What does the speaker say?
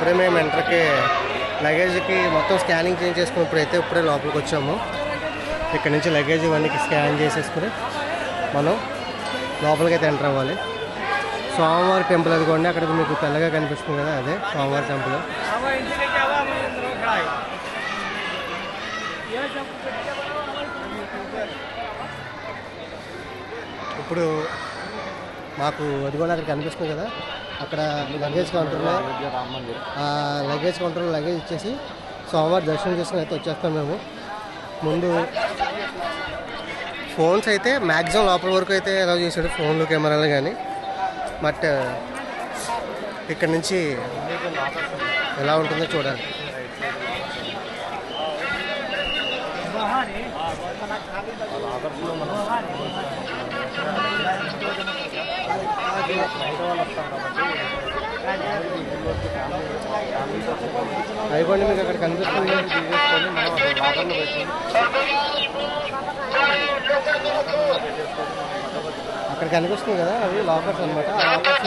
ఇప్పుడే మేము ఎంటర్కి లగేజ్కి మొత్తం స్కానింగ్ చేంజ్ చేసుకుని ఇప్పుడైతే ఇప్పుడే లోపలికి వచ్చాము. ఇక్కడ నుంచి లగేజ్ ఇవన్నీ స్కాన్ చేసేసుకుని మనం లోపలికి అయితే ఎంటర్ అవ్వాలి. స్వామివారి టెంపుల్ అది కూడా అక్కడ మీకు తెల్లగా కనిపిస్తుంది కదా అదే స్వామివారి టెంపుల్. ఇప్పుడు మాకు అదిగోండి అక్కడ కనిపిస్తుంది కదా అక్కడ లగేజ్ కౌంటర్లో ఆ లగేజ్ కౌంటర్లో లగేజ్ ఇచ్చేసి సోమవారం దర్శనం చేసుకుని అయితే వచ్చేస్తాం మేము. ముందు ఫోన్స్ అయితే మ్యాక్సిమం లోపల వరకు అయితే ఎలా చేశాడు ఫోన్లు కెమెరాలు కానీ. బట్ ఇక్కడ నుంచి ఎలా ఉంటుందో చూడాలి. అయిపోండి మీకు అక్కడ కనిపిస్తుంది తీసేసుకొని మనం అక్కడ లాకర్లో పెట్టుకొని అక్కడ కనిపిస్తుంది కదా అవి లాకర్స్ అనమాట ఆ లాకర్స్